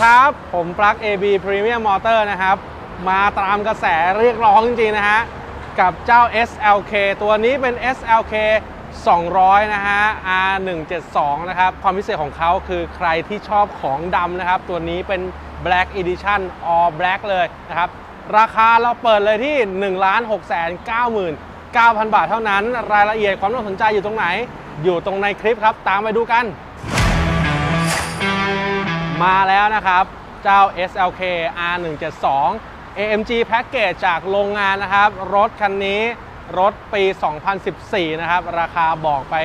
ครับ ผมปลั๊ก AB Premium Motor นะครับ มาตามกระแสเรียกร้องจริงๆนะฮะ กับเจ้า SLK ตัวนี้เป็น SLK 200 นะฮะ R172 นะครับ ความพิเศษของเขาคือใครที่ชอบของดำนะครับ ตัวนี้เป็น Black Edition All Black เลยนะครับ ราคาเราเปิดเลยที่ 1 6 9 9 9,000 บาทเท่านั้น รายละเอียดความน่าสนใจอยู่ตรงไหน อยู่ตรงในคลิปครับ ตามไปดูกัน มาแล้วนะครับ เจ้า SLK R172 AMG Package จากโรงงานนะครับ รถคันนี้รถปี 2014 นะครับ ราคาบอกไป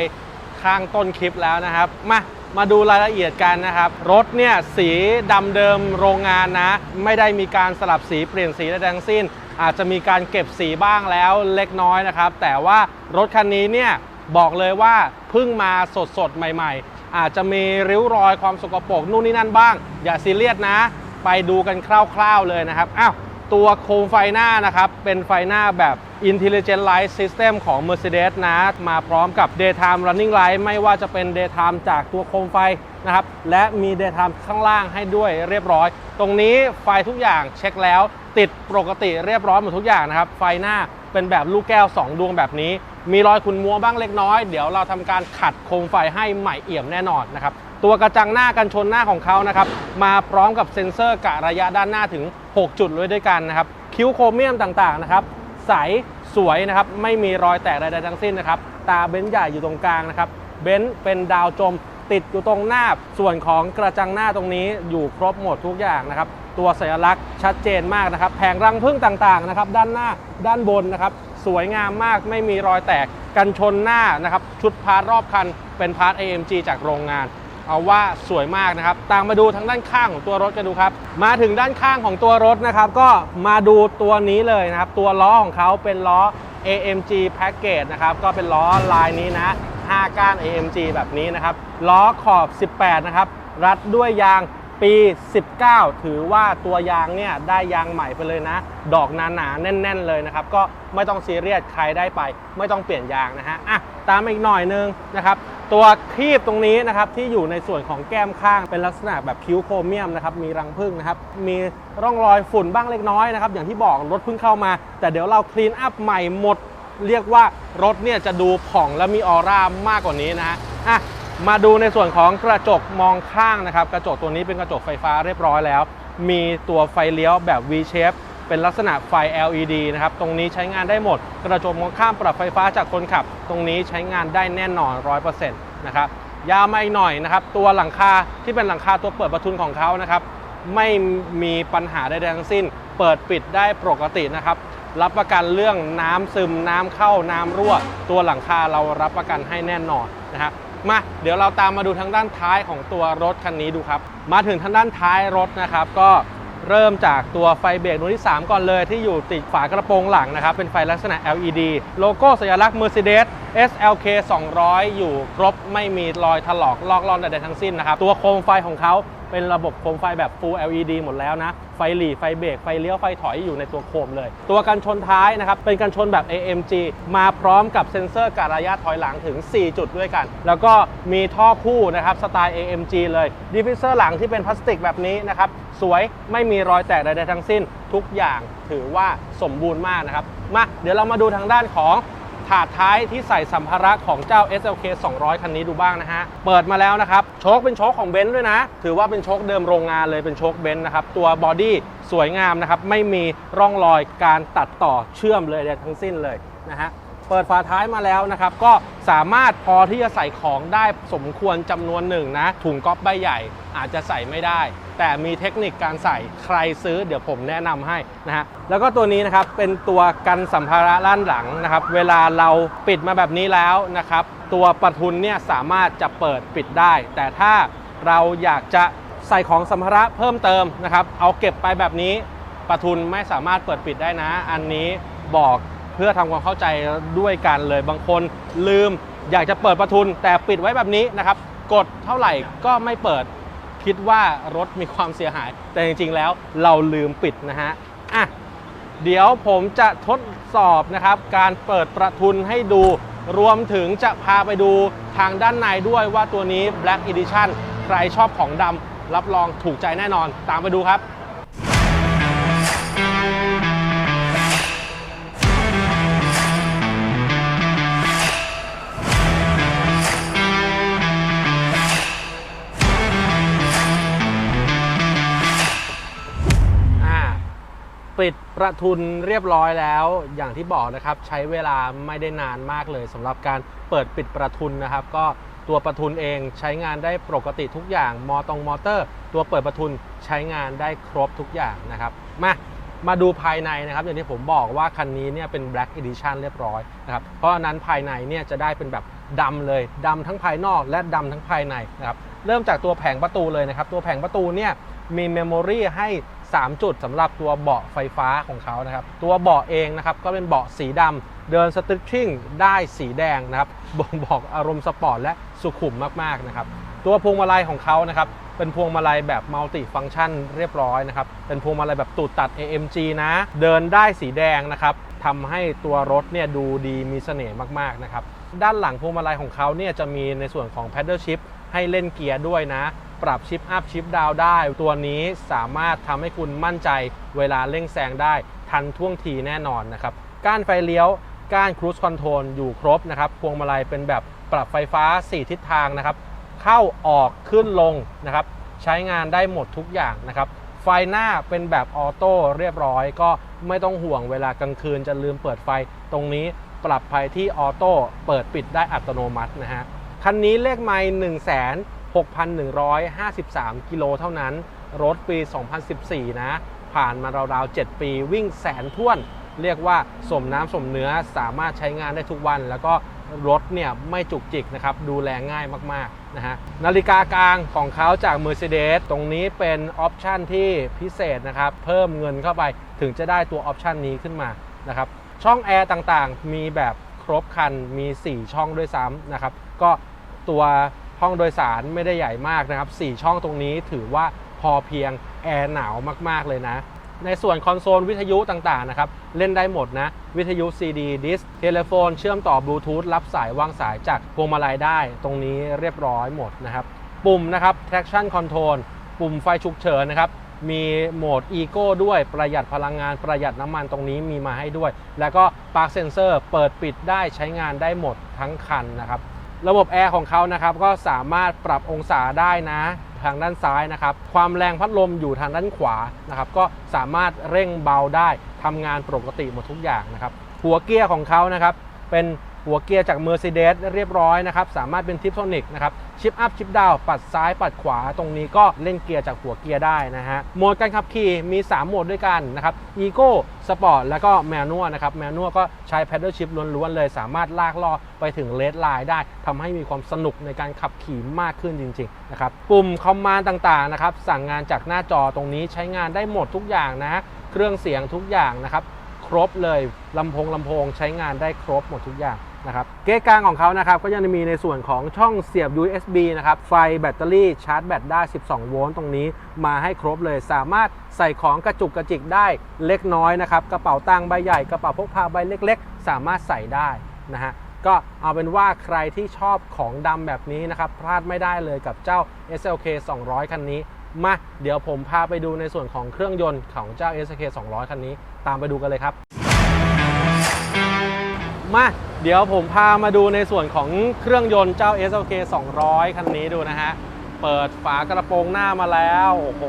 ข้างต้นคลิปแล้วนะครับ มามาดูรายละเอียดกันนะครับ รถเนี่ยสีดำเดิมโรงงานนะ ไม่ได้มีการสลับสีเปลี่ยนสีใดทั้งสิ้น อาจจะมีการเก็บสีบ้างแล้วเล็กน้อยนะครับ แต่ว่ารถคันนี้เนี่ยบอกเลยว่าเพิ่งมาสดๆ ใหม่ๆ อาจจะมีริ้วรอยความสกปรกนู่นนี่นั่นบ้าง อย่าซีเรียสนะ ไปดูกันคร่าวๆเลยนะครับอ้าวตัวโคมไฟหน้านะครับ เป็นไฟหน้าแบบ Intelligent Light System ของ Mercedes นะ มาพร้อมกับ Daytime Running Light ไม่ว่าจะเป็น Daytime จากตัวโคมไฟนะครับ และมี Daytime ข้างล่างให้ด้วยเรียบร้อย ตรงนี้ไฟทุกอย่างเช็คแล้ว ติดปกติเรียบร้อยหมดทุกอย่างนะครับ ไฟหน้าเป็นแบบลูกแก้ว 2 ดวงแบบนี้ มีรอยขุ่นมัวบ้างเล็กน้อย เดี๋ยวเราทำการขัดโคมไฟให้ใหม่เอี่ยมแน่นอนนะครับ ตัวกระจังหน้ากันชนหน้าของเขานะครับ มาพร้อมกับเซ็นเซอร์กะระยะด้านหน้าถึง 6 จุดเลยด้วยกันนะครับ คิ้วโครเมียมต่างๆนะครับ ใส สวยนะครับ ไม่มีรอยแตกใดๆทั้งสิ้นนะครับ ตาเบนซ์ใหญ่อยู่ตรงกลางนะครับ เบนซ์เป็นดาวจมติดอยู่ตรงหน้า ส่วนของกระจังหน้าตรงนี้อยู่ครบหมดทุกอย่างนะครับ ตัวสัญลักษณ์ชัดเจนมากนะครับ แผงรังพึ่งต่างๆนะครับ ด้านหน้าด้านบนนะครับ สวยงามมาก ไม่มีรอยแตกกันชนหน้านะครับ ชุดพาร์ทรอบคันเป็นพาร์ท AMG จากโรงงาน เอาว่าสวยมากนะครับ ตามมาดูทางด้านข้างของตัวรถกันดูครับ มาถึงด้านข้างของตัวรถนะครับ ก็มาดูตัวนี้เลยนะครับ ตัวล้อของเขาเป็นล้อ AMG Package นะครับ ก็เป็นล้อลายนี้นะ 5 ก้าน AMG แบบนี้นะครับ ล้อขอบ 18 นะครับ รัดด้วยยาง ปี 19 ถือว่าตัวยางเนี่ยได้ยางใหม่ไปเลยนะ ดอกหนาๆแน่น ๆ เลยนะครับ ก็ไม่ต้องซีเรียสใครได้ไป ไม่ต้องเปลี่ยนยางนะฮะอะตามอีกหน่อยนึงนะครับตัวครีบตรงนี้นะครับที่อยู่ในส่วนของแก้มข้างเป็นลักษณะแบบคิ้วโครเมียมนะครับมีรังผึ้งนะครับมีร่องรอยฝุ่นบ้างเล็กน้อยนะครับอย่างที่บอกรถเพิ่งเข้ามา แต่เดี๋ยวเราคลีนอัพใหม่หมด เรียกว่ารถเนี่ยจะดูผ่องและมีออร่ามากกว่านี้นะฮะอะ มาดูในส่วนของกระจกมองข้างนะครับ กระจกตัวนี้เป็นกระจกไฟฟ้าเรียบร้อยแล้ว มีตัวไฟเลี้ยวแบบ V shape เป็นลักษณะไฟ LED นะครับ ตรงนี้ใช้งานได้หมด กระจกมองข้ามปรับไฟฟ้าจากคนขับ ตรงนี้ใช้งานได้แน่นอน 100%นะครับ ยาวมาอีกหน่อยนะครับ ตัวหลังคาที่เป็นหลังคาตัวเปิดประทุนของเขานะครับ ไม่มีปัญหาใดๆทั้งสิ้น เปิดปิดได้ปกตินะครับ รับประกันเรื่องน้ำซึมน้ำเข้าน้ำรั่ว ตัวหลังคาเรารับประกันให้แน่นอนนะครับ มาเดี๋ยวเราตามมาดูทางด้านท้ายของตัวรถคันนี้ดูครับ มาถึงทางด้านท้ายรถนะครับ ก็เริ่มจากตัวไฟเบรกดวงที่ 3 ก่อนเลยที่อยู่ติดฝากระโปรงหลังนะครับ เป็นไฟลักษณะ LED โลโก้สัญลักษณ์ Mercedes SLK 200 อยู่ครบไม่มีรอยถลอกลอกล่อนใดๆทั้งสิ้นนะครับ ตัวโคมไฟของเขา เป็นระบบโคมไฟแบบ Full LED หมดแล้วนะ ไฟหลีไฟเบรกไฟเลี้ยวไฟถอยอยู่ในตัวโคมเลย ตัวกันชนท้ายนะครับ เป็นกันชนแบบ AMG มาพร้อมกับเซ็นเซอร์กะรระยะถอยหลังถึง 4 จุดด้วยกัน แล้วก็มีท่อคู่นะครับสไตล์ AMG เลยดิฟฟิเซอร์หลังที่เป็นพลาสติกแบบนี้นะครับสวยไม่มีรอยแตกใดๆทั้งสิ้น ทุกอย่างถือว่าสมบูรณ์มากนะครับมาเดี๋ยวเรามาดูทางด้านของ ถาดท้ายที่ใส่สัมภาระของเจ้า SLK 200 คันนี้ดูบ้างนะฮะ เปิดมาแล้วนะครับ โชคเป็นโชคของเบนซ์ด้วยนะ ถือว่าเป็นโชคเดิมโรงงานเลยเป็นโชคเบนซ์นะครับ ตัวบอดี้สวยงามนะครับ ไม่มีร่องรอยการตัดต่อเชื่อมเลยใดทั้งสิ้นเลยนะฮะเปิดฝาท้ายมาแล้วนะครับ ก็สามารถพอที่จะใส่ของได้สมควรจำนวนหนึ่งนะ ถุงก๊อปใบใหญ่อาจจะใส่ไม่ได้ แต่มีเทคนิคการใส่ใครซื้อเดี๋ยวผมแนะนำให้นะฮะแล้วก็ตัวนี้นะครับเป็นตัวกันสัมภาระด้านหลังนะครับ เวลาเราปิดมาแบบนี้แล้วนะครับ ตัวประทุนเนี่ยสามารถจะเปิดปิดได้ แต่ถ้าเราอยากจะใส่ของสัมภาระเพิ่มเติมนะครับ เอาเก็บไปแบบนี้ประทุนไม่สามารถเปิดปิดได้นะ อันนี้บอกเพื่อทำความเข้าใจด้วยกันเลยบางคนลืมอยากจะเปิดประทุนแต่ปิดไว้แบบนี้นะครับ กดเท่าไหร่ก็ไม่เปิด คิดว่ารถมีความเสียหาย แต่จริงๆแล้วเราลืมปิดนะฮะอะเดี๋ยวผมจะทดสอบนะครับ การเปิดประทุนให้ดู รวมถึงจะพาไปดูทางด้านในด้วยว่าตัวนี้ Black Edition ใครชอบของดำรับรองถูกใจแน่นอน ตามไปดูครับ ปิดประทุนเรียบร้อยแล้ว อย่างที่บอกนะครับใช้เวลาไม่ได้นานมากเลยสำหรับการเปิดปิดประทุนนะครับ ก็ตัวประทุนเองใช้งานได้ปกติทุกอย่างมอตรงมอเตอร์ ตัวเปิดประทุนใช้งานได้ครบทุกอย่างนะครับ มามาดูภายในนะครับ อย่างที่ผมบอกว่าคันนี้เนี่ยเป็น Black Edition เรียบร้อยนะครับเพราะฉะนั้นภายในเนี่ยจะได้เป็นแบบดำเลยดำทั้งภายนอกและดำทั้งภายในนะครับเริ่มจากตัวแผงประตูเลยนะครับ ตัวแผงประตูเนี่ยมีเมมโมรีให้ 3 จุดสำหรับตัวเบาะไฟฟ้าของเขานะครับ ตัวเบาะเองนะครับก็เป็นเบาะสีดำเดินสติ t ชิ่งได้สีแดงนะครับบ่งบอกอารมณ์สปอร์ตและสุขุมมากๆนะครับตัวพวงมาลัยของเขานะครับเป็นพวงมาลัยแบบมัลติฟัง c t ชันเรียบร้อยนะครับเป็นพวงมาลัยแบบตูดตัด AMG นะ เดินได้สีแดงนะครับทำให้ตัวรถเนี่ยดูดีมีเสน่ห์มากๆนะครับด้านหลังพวงมาลัยของเขาเนี่ยจะมีในส่วนของ Paddle Shift ให้เล่นเกียร์ด้วยนะ ปรับชิปอัพชิปดาวได้ ตัวนี้สามารถทำให้คุณมั่นใจเวลาเร่งแซงได้ทันท่วงทีแน่นอนนะครับก้านไฟเลี้ยวก้านครู i คอนโทรลอยู่ครบนะครับพวงมาลัยเป็นแบบปรับไฟฟ้า 4 ทิศทางนะครับเข้าออกขึ้นลงนะครับใช้งานได้หมดทุกอย่างนะครับไฟหน้าเป็นแบบออโต้เรียบร้อย ก็ไม่ต้องห่วงเวลากลางคืนจะลืมเปิดไฟตรงนี้ปรับไปที่ออโต้เปิดปิดได้อัตโนมัตินะฮะคันนี้เลขไม่1 6 1 5 6,153 กิโลเท่านั้น รถปี 2014 นะ ผ่านมาราวๆ 7 ปีวิ่งแสนท่วน เรียกว่าสมน้ำสมเนื้อสามารถใช้งานได้ทุกวัน แล้วก็รถเนี่ยไม่จุกจิกนะครับ ดูแลง่ายมากๆนะฮะนาฬิกากลางของเขาจาก Mercedes ตรงนี้เป็นออปชันที่พิเศษนะครับ เพิ่มเงินเข้าไปถึงจะได้ตัวออปชันนี้ขึ้นมานะครับช่องแอร์ต่างๆ มีแบบครบคันมี 4 ช่องด้วยซ้ำนะครับ ก็ตัว ห้องโดยสารไม่ได้ใหญ่มากนะครับ 4 ช่องตรงนี้ถือว่าพอเพียงแอร์หนาวมากๆเลยนะ ในส่วนคอนโซลวิทยุต่างๆนะครับ เล่นได้หมดนะ วิทยุ CD ดิสเทเลโฟน เชื่อมต่อบลูทูธรับสายวางสายจากพวงมาลัยได้ ตรงนี้เรียบร้อยหมดนะครับ ปุ่มนะครับ traction control ปุ่มไฟฉุกเฉินนะครับมีโหมด Eco ด้วยประหยัดพลังงานประหยัดน้ำมันตรงนี้มีมาให้ด้วย แล้วก็ Park Sensor เปิดปิดได้ใช้งานได้หมดทั้งคันนะครับ ระบบแอร์ของเขานะครับก็สามารถปรับองศาได้นะทางด้านซ้ายนะครับ ความแรงพัดลมอยู่ทางด้านขวานะครับ ก็สามารถเร่งเบาได้ทำงานปกติหมดทุกอย่างนะครับ หัวเกียร์ของเขานะครับ เป็น หัวเกียร์จาก Mercedes เรียบร้อยนะครับสามารถเป็นทิปโทนิกนะครับชิปอัพชิปดาวปัดซ้ายปัดขวาตรงนี้ก็เล่นเกียร์จากหัวเกียร์ได้นะฮะโหมดการขับขี่มี 3 โหมดด้วยกันนะครับ Eco Sport แล้วก็ Manual นะครับ Manual ก็ใช้ Paddle Shift ล้วนๆเลย สามารถลากล่อไปถึง Red Line ได้ทำให้มีความสนุกในการขับขี่มากขึ้นจริงๆนะครับปุ่มคอมมานด์ต่างๆนะครับสั่งงานจากหน้าจอตรงนี้ใช้งานได้หมดทุกอย่างนะเครื่องเสียงทุกอย่างนะครับครบเลยลำโพงลำโพงใช้งานได้ครบหมดทุกอย่าง นะครับเก๊กลางของเขานะครับก็ยังมีในส่วนของช่องเสียบ USB นะครับไฟแบตเตอรี่ชาร์จแบตได้ 12 โวลต์ตรงนี้มาให้ครบเลยสามารถใส่ของกระจุกกระจิกได้เล็กน้อยนะครับกระเป๋าตังค์ใบใหญ่กระเป๋าพกพาใบเล็ก ๆ สามารถใส่ได้นะฮะก็เอาเป็นว่าใครที่ชอบของดำแบบนี้นะครับพลาดไม่ได้เลยกับเจ้า SLK 200 คันนี้ มาเดี๋ยวผมพาไปดูในส่วนของเครื่องยนต์ของเจ้า SK 200 คันนี้ ตามไปดูกันเลยครับ มา เดี๋ยวผมพามาดูในส่วนของเครื่องยนต์เจ้า SLK 200 คันนี้ดูนะฮะ เปิดฝากระโปรงหน้ามาแล้ว โอ้โห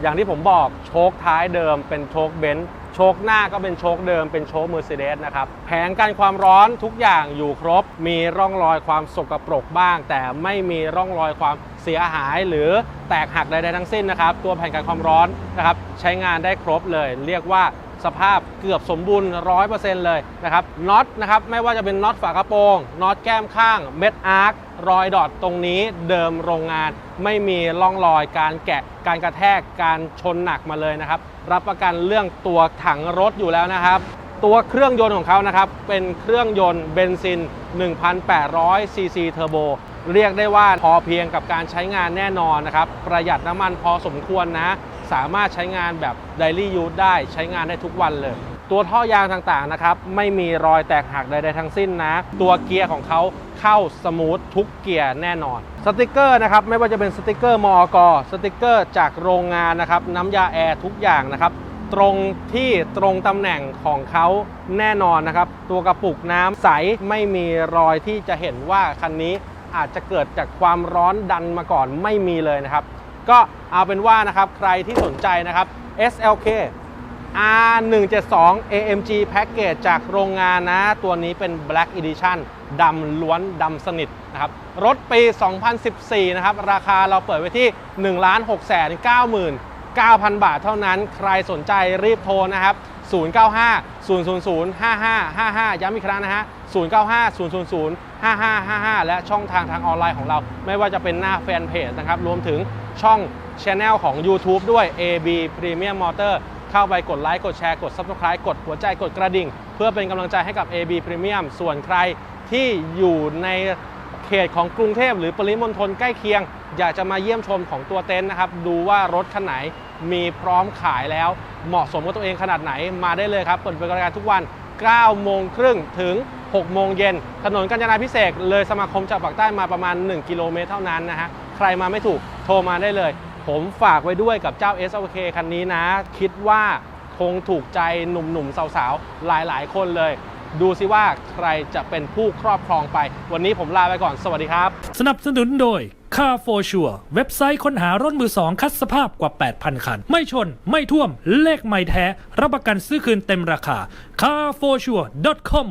อย่างที่ผมบอกโชคท้ายเดิมเป็นโชคเบนซ์โชคหน้าก็เป็นโชคเดิมเป็นโชค Mercedes นะครับ แผงกันความร้อนทุกอย่างอยู่ครบ มีร่องรอยความสกปรกบ้าง แต่ไม่มีร่องรอยความเสียหายหรือแตกหักใดๆทั้งสิ้นนะครับ ตัวแผ่นกันความร้อนนะครับใช้งานได้ครบเลย เรียกว่า สภาพเกือบสมบูรณ์ 100%เลยนะครับน็อตนะครับไม่ว่าจะเป็นน็อตฝากระโปรงน็อตแก้มข้างเม็ดอาร์ครอยดอทตรงนี้เดิมโรงงาน ไม่มีร่องรอยการแกะการกระแทกการชนหนักมาเลยนะครับ รับประกันเรื่องตัวถังรถอยู่แล้วนะครับ ตัวเครื่องยนต์ของเขานะครับเป็นเครื่องยนต์เบนซิน 1,800 ซีซีเทอร์โบเรียกได้ว่าพอเพียงกับการใช้งานแน่นอนนะครับ ประหยัดน้ำมันพอสมควรนะ สามารถใช้งานแบบ daily use ได้ใช้งานได้ทุกวันเลย ตัวท่อยางต่างๆนะครับไม่มีรอยแตกหักใดๆทั้งสิ้นนะ ตัวเกียร์ของเขาเข้าสมูททุกเกียร์แน่นอนสติกเกอร์นะครับไม่ว่าจะเป็นสติกเกอร์มอกสติกเกอร์จากโรงงานนะครับน้ำยาแอร์ทุกอย่างนะครับตรงที่ตรงตำแหน่งของเขาแน่นอนนะครับ ตัวกระปุกน้ำใสไม่มีรอยที่จะเห็นว่าคันนี้อาจจะเกิดจากความร้อนดันมาก่อนไม่มีเลยนะครับ ก็เอาเป็นว่านะครับใครที่สนใจนะครับ SLK R172 AMG Package จากโรงงานนะ ตัวนี้เป็น Black Edition ดำล้วนดำสนิทนะครับ รถปี 2014 นะครับ ราคาเราเปิดไว้ที่ 1 6 9 9 9,000 บาทเท่านั้น ใครสนใจรีบโทรนะครับ 095 000 5555 ย้ำอีกครั้งนะฮะ 095 000 5555 และช่องทางทางออนไลน์ของเรา ไม่ว่าจะเป็นหน้าแฟนเพจนะครับ รวมถึง ช่องช anel ของ YouTube ด้วย AB Premium Motor เข้าไปกดไลค์กดแชร์กด Subscribe กดหัวใจกดกระดิ่ง เพื่อเป็นกำลังใจให้กับ AB Premium ส่วนใครที่อยู่ในเขตของกรุงเทพหรือปริมณฑลใกล้เคียง อยากจะมาเยี่ยมชมของตัวเต็นท์นะครับ ดูว่ารถคันไหนมีพร้อมขายแล้ว เหมาะสมกับตัวเองขนาดไหนมาได้เลยครับ เปิดบริการทุกวัน 9 โมงครึ่งถึง 6 โมงเย็น ถนนกาญจนาพิเศษเลยสมาคมจากปากใต้มาประมาณ 1 กิโลเมตรเท่านั้นนะฮะ ใครมาไม่ถูก โทรมาได้เลย ผมฝากไว้ด้วยกับเจ้า SLK คันนี้นะ คิดว่าคงถูกใจหนุ่มๆสาวๆ หลายๆ คนเลย ดูซิว่าใครจะเป็นผู้ครอบครองไป วันนี้ผมลาไปก่อน สวัสดีครับ สนับสนุนโดย Car for Sure เว็บไซต์ค้นหารถมือสองคัดสภาพกว่า 8,000 คัน ไม่ชน ไม่ท่วม เลขไม่แท้ รับประกันซื้อคืนเต็มราคา carforsure.com